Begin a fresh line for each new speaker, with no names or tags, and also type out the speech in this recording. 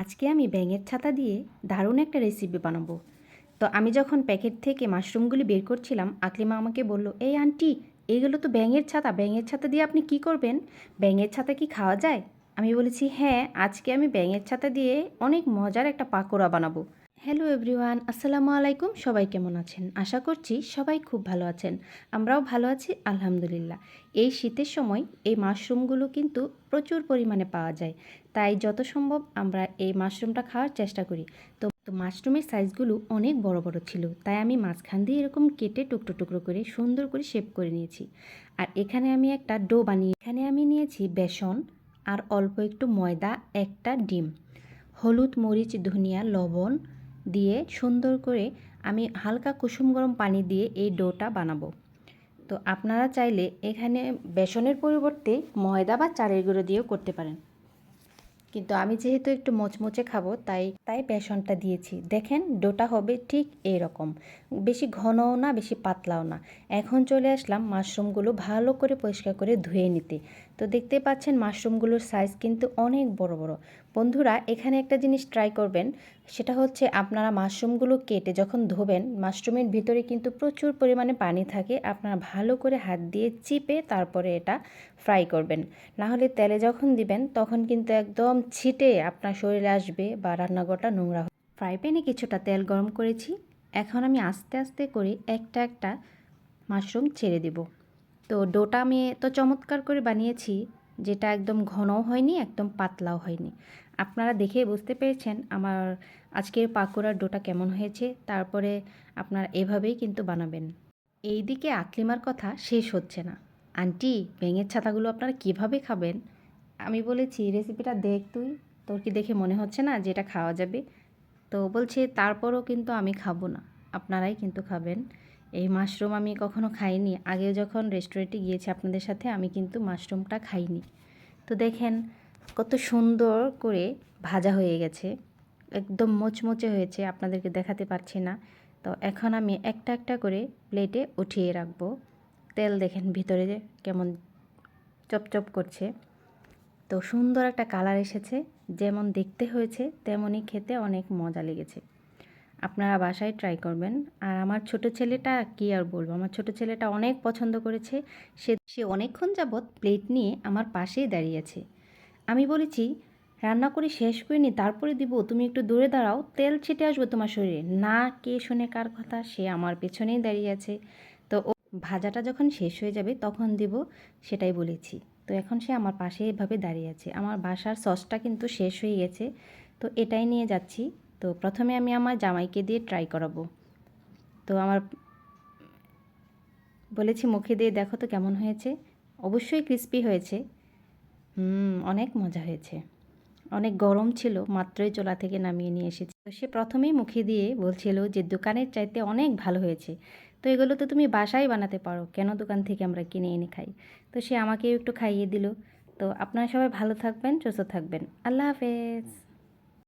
আজকে আমি ব্যাঙের ছাতা দিয়ে দারুণ একটা রেসিপি বানাবো। তো আমি যখন প্যাকেট থেকে মাশরুমগুলি বের করছিলাম আকলিমা আমাকে বলল, এই আন্টি এইগুলো তো ব্যাঙের ছাতা। ব্যাঙের ছাতা দিয়ে আপনি কি করবেন? ব্যাঙের ছাতা কি খাওয়া যায়? আমি বলেছি হ্যাঁ আজকে আমি ব্যাঙের ছাতা দিয়ে অনেক মজার একটা পাকোড়া বানাবো। হ্যালো এভরিওয়ান আসসালামু আলাইকুম। সবাই কেমন আছেন? আশা করছি সবাই খুব ভালো আছেন। আমরাও ভালো আছি, আলহামদুলিল্লাহ। এই শীতের সময় এই মাশরুমগুলো কিন্তু প্রচুর পরিমাণে পাওয়া যায়। তাই যত সম্ভব আমরা এই মাশরুমটা খাওয়ার চেষ্টা করি। তো তো মাশরুমের সাইজগুলো অনেক বড় বড় ছিল, তাই আমি মাঝখান দিয়ে এরকম কেটে টুকরো টুকরো করে সুন্দর করে শেপ করে নিয়েছি। আর এখানে আমি একটা ডো বানিয়ে, এখানে আমি নিয়েছি বেসন আর অল্প একটু ময়দা, একটা ডিম, হলুদ, মরিচ, ধনিয়া, লবণ দিয়ে সুন্দর করে আমি হালকা কুসুম গরম পানি দিয়ে এই ডোটা বানাবো। তো আপনারা চাইলে এখানে বেসনের পরিবর্তে ময়দা বা চালের গুঁড়ো দিয়েও করতে পারেন। কিন্তু আমি যেহেতু একটু মচমচে খাব, তাই তাই বেসনটা দিয়েছি। দেখেন, ডোটা হবে ঠিক এরকম। বেশি ঘনও না, বেশি পাতলাও না। এখন চলে আসলাম মাশরুমগুলো ভালো করে পরিষ্কার করে ধুয়ে নিতে। তো দেখতে পাচ্ছেন, মাশরুমগুলোর সাইজ কিন্তু অনেক বড় বড়। বন্ধুরা, এখানে একটা জিনিস ট্রাই করবেন। সেটা হচ্ছে আপনারা মাশরুমগুলো কেটে যখন ধোবেন, মাশরুমের ভিতরে কিন্তু প্রচুর পরিমাণে পানি থাকে, আপনারা ভালো করে হাত দিয়ে চিপে তারপরে এটা ফ্রাই করবেন। না হলে তেলে যখন দিবেন, তখন কিন্তু একদম ছিটে আপনার শরীরে আসবে বা রান্নাঘরটা নোংরা হবে ফ্রাই প্যানে কিছুটা তেল গরম করেছি, এখন আমি আস্তে আস্তে করে একটা একটা মাশরুম ছেড়ে দেব। তো ডোটা আমি তো চমৎকার করে বানিয়েছি, যেটা একদম ঘনও হয়নি, একদম পাতলাও হয়নি। আপনারা দেখে বুঝতে পেরেছেন আমার আজকের পাকোড়ার ডোটা কেমন হয়েছে, তারপরে আপনারা এভাবেই কিন্তু বানাবেন। এই দিকে আকলিমার কথা শেষ হচ্ছে না। আন্টি, ব্যাঙের ছাতাগুলো আপনারা কীভাবে খাবেন? আমি বলেছি, রেসিপিটা দেখ তুই। তোর কি দেখে মনে হচ্ছে না যে এটা খাওয়া যাবে? তো বলছে, তারপরও কিন্তু আমি খাব না। আপনারাই কিন্তু খাবেন। এই মাশরুম আমি কখনো খাইনি। আগে যখন রেস্টুরেন্টে গিয়েছি আপনাদের সাথে, আমি কিন্তু মাশরুমটা খাইনি। তো দেখেন কত সুন্দর করে ভাজা হয়ে গেছে। একদম মোচমোচে হয়েছে, আপনাদেরকে দেখাতে পারছি না। তো এখন আমি একটা একটা করে প্লেটে উঠিয়ে রাখব। তেল দেখেন ভিতরে যে কেমন চপচপ করছে। তো সুন্দর একটা কালার এসেছে, যেমন দেখতে হয়েছে, তেমনই খেতে অনেক মজা লেগেছে। আপনারা বাসায় ট্রাই করবেন। আর আমার ছোট ছেলেটা কি আর বলব? আমার ছোট ছেলেটা অনেক পছন্দ করেছে। সে সে অনেকক্ষণ যাবৎ প্লেট নিয়ে আমার পাশেই দাঁড়িয়েছে আমি বলেছি, রান্না করে, শেষ করে নি তারপরে দিব। তুমি একটু দূরে দাঁড়াও, তেল ছিটে আসবে তোমার শরীরে। না, কে শুনে কার কথা? সে আমার পেছনেই দাঁড়িয়ে আছে। তো ও ভাজাটা যখন শেষ হয়ে যাবে, তখন দিব। সেটাই বলেছি। তো এখন সে আমার পাশে এভাবে দাঁড়িয়ে আছে। আমার বাসার সসটা কিন্তু শেষ হয়ে গেছে। তো এটাই নিয়ে যাচ্ছি। তো প্রথমে আমি আমার জামাইকে দিয়ে ট্রাই করাবো। তো আমার বলেছি মুখে দিয়ে, দেখো তো কেমন হয়েছে। অবশ্যই ক্রিস্পি হয়েছে। হুম, অনেক মজা হয়েছে। অনেক গরম ছিল, মাত্রই চোলা থেকে নামিয়ে নিয়ে এসেছি। তো সে প্রথমেই মুখে দিয়ে বলছিল যে, দোকানের চাইতে অনেক ভালো হয়েছে। তো এগুলো তো তুমি বাসায় বানাতে পারো। কেন দোকান থেকে আমরা কিনে এনে খাই? তো সে আমাকেও একটু খাইয়ে দিল। তো আপনারা সবাই ভালো থাকবেন, সুস্থ থাকবেন। আল্লাহ হাফেজ।